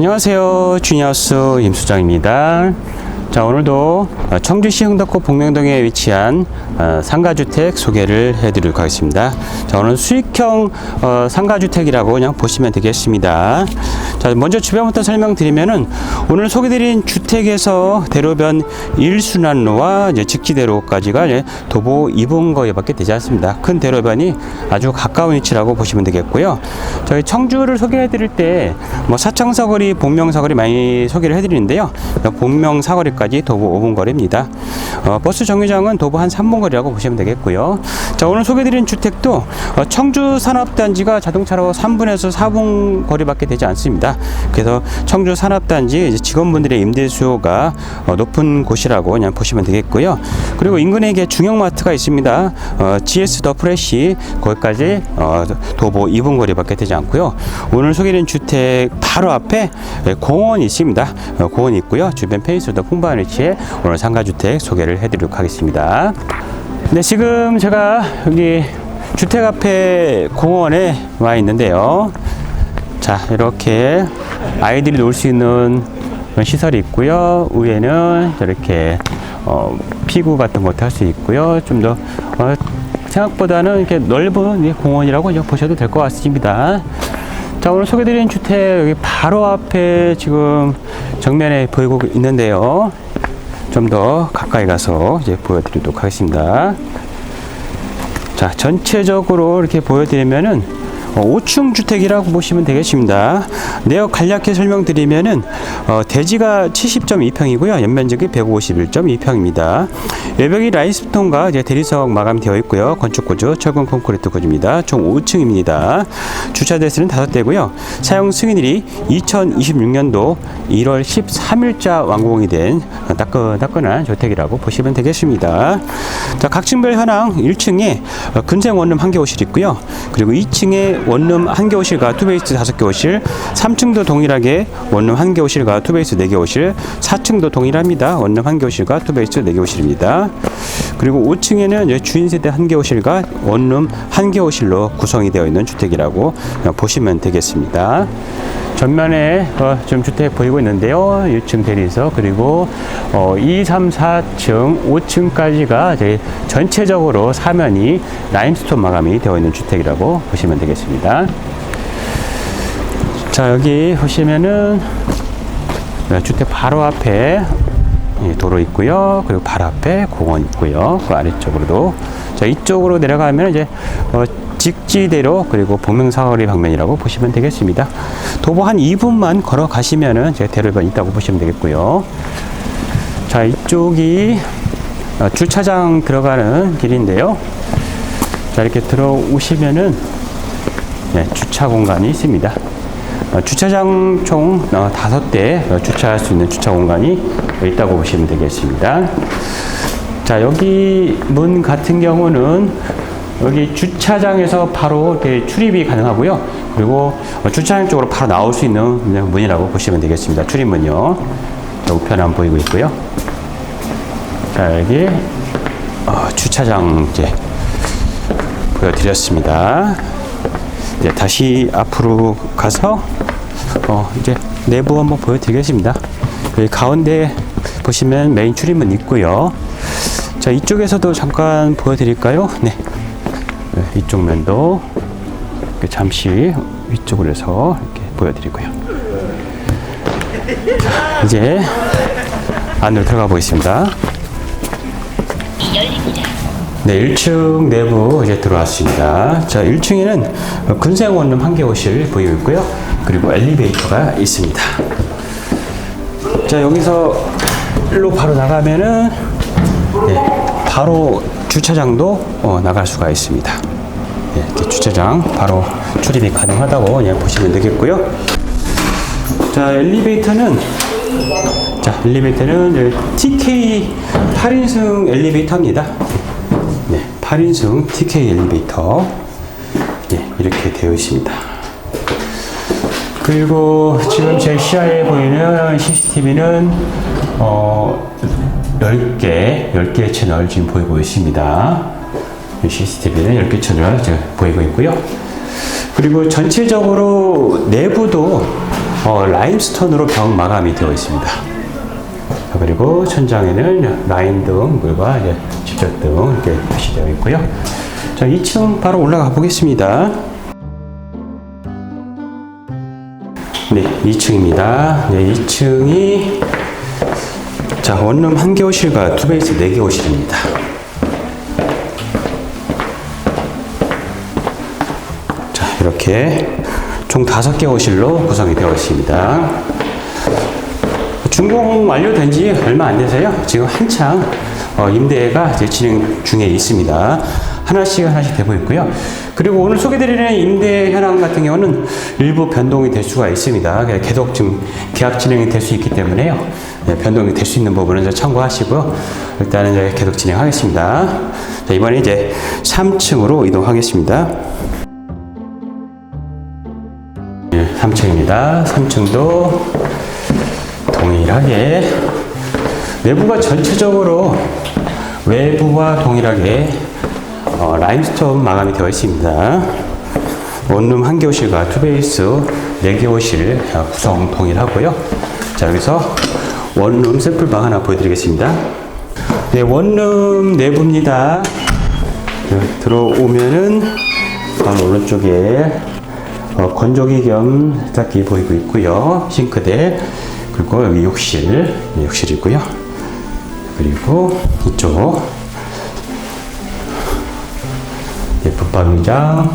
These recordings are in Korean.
안녕하세요. 주니하우스 임수장입니다. 자, 오늘도 청주시 흥덕구 복명동에 위치한 어, 상가주택 소개를 해드리도록 하겠습니다. 자, 오늘 수익형 어, 상가주택이라고 그냥 보시면 되겠습니다. 자, 먼저 주변부터 설명드리면은 오늘 소개드린 주택에서 대로변 1순환로와 이제 직지대로까지가 도보 2분 거리밖에 되지 않습니다. 큰 대로변이 아주 가까운 위치라고 보시면 되겠고요. 저희 청주를 소개해드릴 때 뭐 사청사거리, 복명사거리 많이 소개를 해드리는데요. 복명사거리까지 도보 5분 거리입니다. 어, 버스 정류장은 도보 한 3분 거리라고 보시면 되겠고요. 자 오늘 소개드린 주택도 어, 청주 산업단지가 자동차로 3분에서 4분 거리밖에 되지 않습니다. 그래서 청주 산업단지 직원분들의 임대 수요가 어, 높은 곳이라고 그냥 보시면 되겠고요. 그리고 인근에 이게 중형마트가 있습니다. 어, GS 더 프레시 거기까지 어, 도보 2분 거리밖에 되지 않고요. 오늘 소개된 주택 바로 앞에 예, 공원이 있습니다. 어, 공원이 있고요. 주변 페이스도 풍부한 위치에 오늘 상가주택 소개를 해드리도록 하겠습니다. 네, 지금 제가 여기 주택 앞에 공원에 와 있는데요. 자, 이렇게 아이들이 놀 수 있는 그런 시설이 있고요. 위에는 저렇게 어, 피구 같은 것도 할 수 있고요. 좀 더 어, 생각보다는 이렇게 넓은 이 공원이라고 보셔도 될 것 같습니다. 자, 오늘 소개드린 주택 여기 바로 앞에 지금 정면에 보이고 있는데요. 좀 더 가까이 가서 이제 보여드리도록 하겠습니다. 자, 전체적으로 이렇게 보여드리면은 어, 5층 주택이라고 보시면 되겠습니다. 내역 간략히 설명드리면은 어, 대지가 70.2평이고요. 연면적이 151.2평입니다. 외벽이 라인스톤과 이제 대리석 마감되어 있고요. 건축 구조 철근 콘크리트 구조입니다. 총 5층입니다. 주차 대수는 5대고요. 사용 승인일이 2026년도 1월 13일자 완공이 된 따끈따끈한 주택이라고 보시면 되겠습니다. 자, 각 층별 현황 1층에 근생 원룸 한개 호실 있고요. 그리고 2층에 원룸 한개 호실과 투베이스 다섯 개 호실, 3층도 동일하게 원룸 한개 호실과 투베이스 네개 호실, 4층도 동일합니다. 원룸 한개 호실과 투베이스 네개 호실입니다. 그리고 5층에는 주인 세대 한개 호실과 원룸 한개 호실로 구성이 되어 있는 주택이라고 보시면 되겠습니다. 전면에 어, 좀 주택 보이고 있는데요. 1층 대리석 그리고 어, 2, 3, 4층, 5층까지가 이제 전체적으로 사면이 라임스톤 마감이 되어 있는 주택이라고 보시면 되겠습니다. 자 여기 보시면은 네, 주택 바로 앞에 예, 도로 있고요. 그리고 바로 앞에 공원 있고요. 그 아래쪽으로도 자 이쪽으로 내려가면 이제 어, 직지대로 그리고 복명사거리 방면이라고 보시면 되겠습니다. 도보 한 2분만 걸어가시면은 제 대로변 있다고 보시면 되겠고요. 자 이쪽이 어, 주차장 들어가는 길인데요. 자 이렇게 들어오시면은 네, 주차 공간이 있습니다. 어, 주차장 총 어, 다섯 대 어, 주차할 수 있는 주차 공간이 있다고 보시면 되겠습니다. 자 여기 문 같은 경우는 여기 주차장에서 바로 이렇게 출입이 가능하고요. 그리고 어, 주차장 쪽으로 바로 나올 수 있는 문이라고 보시면 되겠습니다. 출입문요. 자, 우편함 보이고 있고요. 자 여기 어, 주차장 이제 보여드렸습니다. 이제 다시 앞으로 가서 어, 이제 내부 한번 보여드리겠습니다. 여기 가운데 보시면 메인 출입문 있고요. 자 이쪽에서도 잠깐 보여드릴까요? 네. 네, 이쪽 면도 이렇게 잠시 위쪽으로 해서 이렇게 보여드리고요. 자, 이제 안으로 들어가 보겠습니다. 네, 1층 내부 이제 들어왔습니다. 자, 1층에는 근생 원룸 한개 호실 보이고 있고요. 그리고 엘리베이터가 있습니다. 자, 여기서 일로 바로 나가면은 네, 바로 주차장도 어, 나갈 수가 있습니다. 네, 이렇게 주차장 바로 출입이 가능하다고 그냥 보시면 되겠고요. 자, 엘리베이터는 자, 엘리베이터는 TK 8인승 엘리베이터입니다. 네, 8인승 TK 엘리베이터. 네, 이렇게 되어 있습니다. 그리고 지금 제 시야에 보이는 CCTV는 어, 10개, 10개의 채널 지금 보이고 있습니다. CCTV는 10개 채널 지금 보이고 있고요. 그리고 전체적으로 내부도 어, 라임스톤으로 벽 마감이 되어 있습니다. 자, 그리고 천장에는 라인 등 물과 이제 직접 등 이렇게 표시되어 있고요. 자, 2층 바로 올라가 보겠습니다. 네, 2층입니다. 네, 2층이 자, 원룸 한 개 호실과 투베이스 네 개 호실입니다. 자, 이렇게 총 다섯 개 호실로 구성이 되어 있습니다. 준공 완료된 지 얼마 안 돼서요. 지금 한창 어, 임대가 진행 중에 있습니다. 하나씩 하나씩 되고 있고요. 그리고 오늘 소개드리는 임대 현황 같은 경우는 일부 변동이 될 수가 있습니다. 그래서 계속 지금 계약 진행이 될 수 있기 때문에요. 네, 변동이 될 수 있는 부분은 참고하시고요. 일단은 계속 진행하겠습니다. 자, 이번에 이제 3층으로 이동하겠습니다. 네, 3층입니다. 3층도 동일하게 내부가 전체적으로 외부와 동일하게 어, 라임스톤 마감이 되어 있습니다. 원룸 한 개 호실과 투베이스 네 개 호실 어, 구성 동일하고요. 자 여기서 원룸 샘플 방 하나 보여드리겠습니다. 네 원룸 내부입니다. 네, 들어오면은 오른쪽에 어, 건조기 겸 세탁기 보이고 있고요. 싱크대 그리고 여기 욕실 네, 욕실이고요. 그리고 이쪽 네, 붙박이장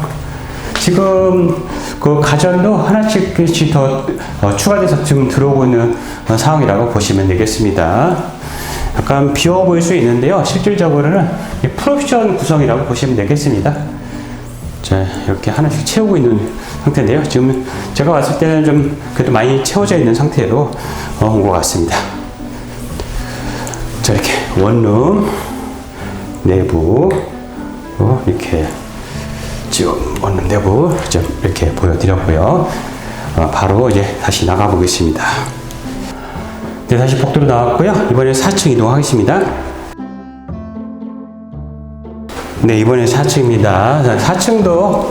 지금 그 가전도 하나씩씩 더 어, 추가돼서 지금 들어오고 있는 어, 상황이라고 보시면 되겠습니다. 약간 비워 보일 수 있는데요. 실질적으로는 이 풀옵션 구성이라고 보시면 되겠습니다. 자, 이렇게 하나씩 채우고 있는 상태인데요. 지금 제가 왔을 때는 좀 그래도 많이 채워져 있는 상태로 어, 온것 같습니다. 자, 이렇게 원룸 내부 어, 이렇게 원룸 내부 좀 이렇게 보여드렸고요. 어, 바로 이제 다시 나가 보겠습니다. 네, 다시 복도로 나왔고요. 이번에 4층 이동하겠습니다. 네, 이번에 4층입니다. 4층도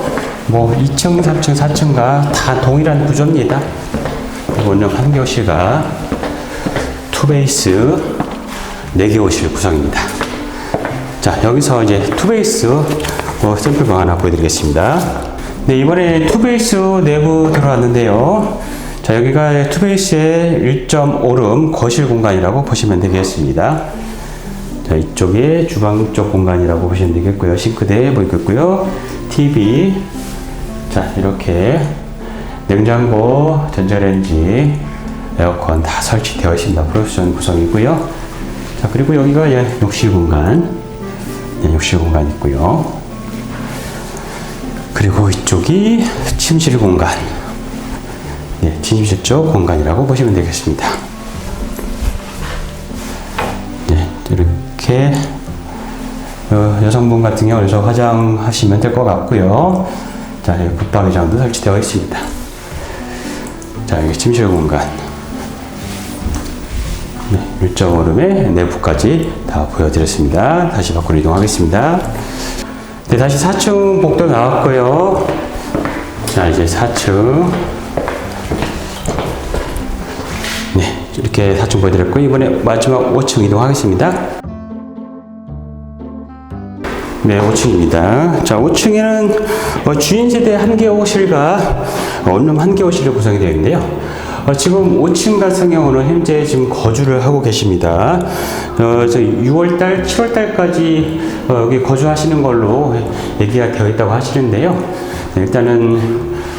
뭐 2층, 3층, 4층과 다 동일한 구조입니다. 원룸 한개 호실과 투베이스 4개 호실 구성입니다. 자, 여기서 이제 투베이스 뭐 샘플 방 하나 보여드리겠습니다. 네, 이번에 투베이스 내부 들어왔는데요. 자, 여기가 투베이스의 1.5룸 거실 공간이라고 보시면 되겠습니다. 자, 이쪽에 주방 쪽 공간이라고 보시면 되겠고요. 싱크대 보이겠고요. TV. 자, 이렇게 냉장고, 전자레인지, 에어컨 다 설치되어 있습니다. 프로옵션 구성이고요. 자, 그리고 여기가 예, 욕실 공간. 네, 욕실 공간 있고요. 그리고 이쪽이 침실 공간. 네, 침실 쪽 공간이라고 보시면 되겠습니다. 네, 이렇게 어, 여성분 같은 경우는 여기서 화장하시면 될 것 같고요. 자, 여기 붙박이장도 설치되어 있습니다. 자, 여기 침실 공간. 네, 일정 오름의 내부까지 다 보여드렸습니다. 다시 밖으로 이동하겠습니다. 네, 다시 4층 복도 나왔고요. 자, 이제 4층. 네, 이렇게 4층 보여드렸고, 이번에 마지막 5층 이동하겠습니다. 네, 5층입니다. 자, 5층에는 어, 주인 세대 한개 호실과 원룸 한개 호실로 구성이 되어 있는데요. 어, 지금 5층 같은 경우는 현재 지금 거주를 하고 계십니다. 어, 6월달, 7월달까지 어, 여기 거주하시는 걸로 얘기가 되어 있다고 하시는데요. 네, 일단은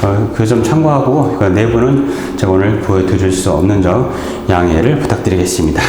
어, 그점 참고하고 그 내부는 제가 오늘 보여드릴 수 없는 점 양해를 부탁드리겠습니다.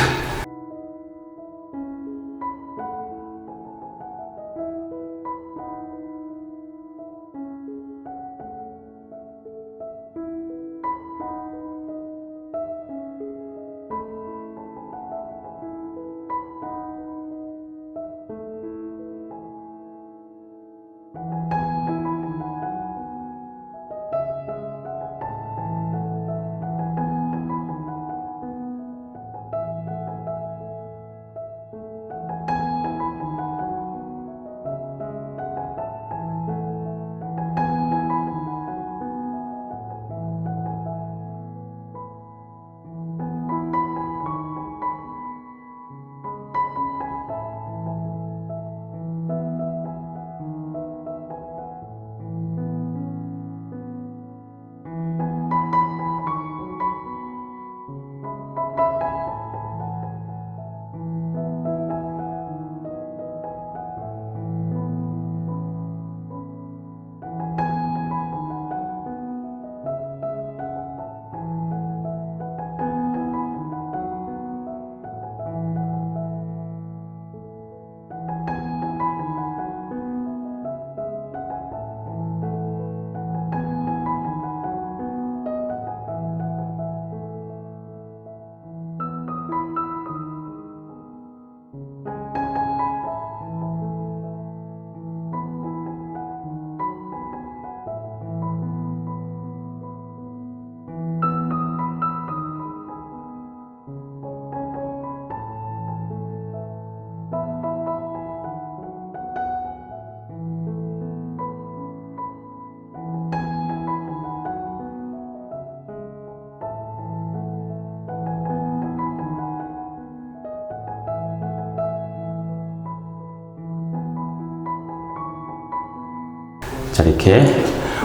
자, 이렇게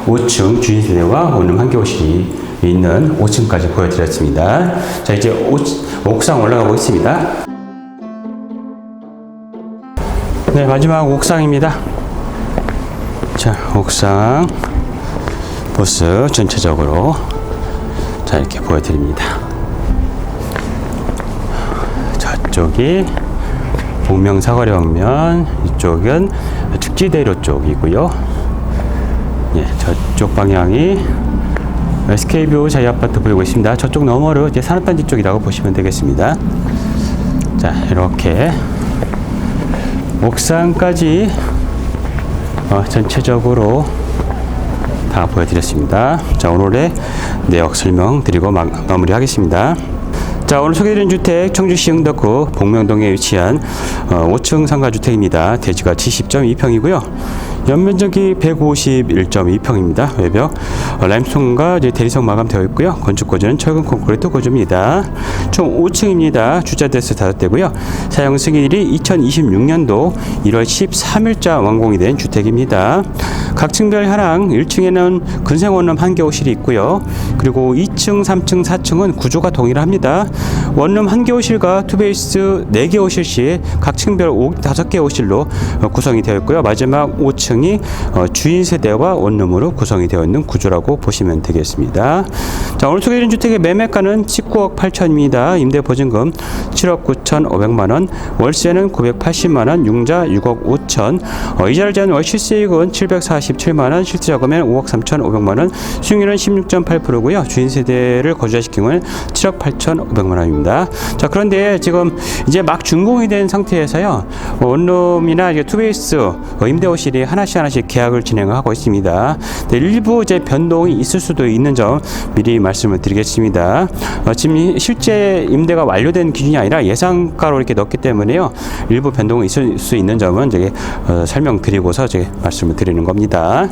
5층 주인세대와 원룸 한 개호실이 있는 5층까지 보여드렸습니다. 자, 이제 옥, 옥상 올라가고 있습니다. 네, 마지막 옥상입니다. 자, 옥상 보스 전체적으로 자, 이렇게 보여드립니다. 저쪽이 복명사거리 방면, 이쪽은 특지대로 쪽이고요. 예, 저쪽 방향이 SK뷰 자이 아파트 보이고 있습니다. 저쪽 너머로 이제 산업단지 쪽이라고 보시면 되겠습니다. 자, 이렇게 옥상까지 어, 전체적으로 다 보여드렸습니다. 자, 오늘의 내역 설명 드리고 마, 마무리하겠습니다. 자, 오늘 소개드린 주택 청주시 흥덕구 복명동에 위치한 어, 5층 상가주택입니다. 대지가 70.2평이고요. 연면적이 151.2평입니다. 외벽 어, 라임스톤과 대리석 마감되어 있고요. 건축 구조는 철근 콘크리트 구조입니다. 총 5층입니다. 주차 대수 5대고요. 사용 승인일이 2026년도 1월 13일자 완공이 된 주택입니다. 각 층별 현황 1층에는 근생원룸 한 개 호실이 있고요. 그리고 2층, 3층, 4층은 구조가 동일합니다. 원룸 한 개 호실과 투베이스 4개 호실 시각 층별 5, 5개 호실로 어, 구성이 되어 있고요. 마지막 5층이 어, 주인 세대와 원룸으로 구성이 되어 있는 구조라고 보시면 되겠습니다. 자, 오늘 소개해드린 주택의 매매가는 19억 8천입니다. 임대 보증금 7억 9천5백만 원, 월세는 980만 원, 융자 6억 5천, 어, 이자를 제한 월 실수익은 747만 원, 실제 자금은 5억 3천5백만 원, 수익률은 16.8%고요. 주인 세대를 거주자시킨 건 7억 8천5백만 원입니다. 자, 그런데 지금 이제 막 준공이 된 상태에서요. 어, 원룸이나 이제 투베이스 어, 임대호실이 하나씩 하나씩 계약을 진행하고 있습니다. 네, 일부 이제 변동이 있을 수도 있는 점 미리 말씀을 드리겠습니다. 어, 지금 이 임대가 완료된 기준이 아니라 예상가로 이렇게 넣기 때문에요. 일부 변동이 있을 수 있는 점은 이제 어, 설명드리고서 이제 말씀을 드리는 겁니다.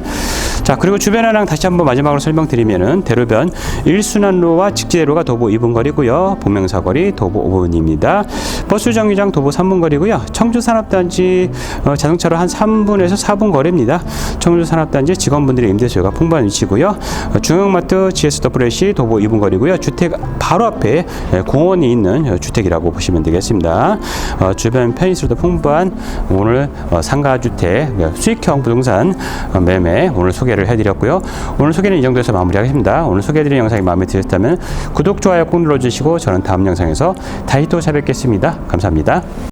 자 그리고 주변 현황 다시 한번 마지막으로 설명드리면은 대로변 1순환로와 직지대로가 도보 2분 거리고요. 복명사거리 도보 5분입니다. 버스 정류장 도보 3분 거리고요. 청주 산업단지 어, 자동차로 한 3분에서 4분 거리입니다. 청주 산업단지 직원분들의 임대 수요가 풍부한 위치고요. 어, 중앙마트 GSWC 도보 2분 거리고요. 주택 바로 앞에 예, 공원이 있는 어, 주택이라고 보시면 되겠습니다. 어, 주변 편의시설도 풍부한 오늘 어, 상가주택 예, 수익형 부동산 어, 매매 오늘 소개를 해드렸고요. 오늘 소개는 이 정도에서 마무리하겠습니다. 오늘 소개해드린 영상이 마음에 드셨다면 구독, 좋아요 꼭 눌러주시고 저는 다음 영상에서 다시 또 찾아뵙겠습니다. 감사합니다.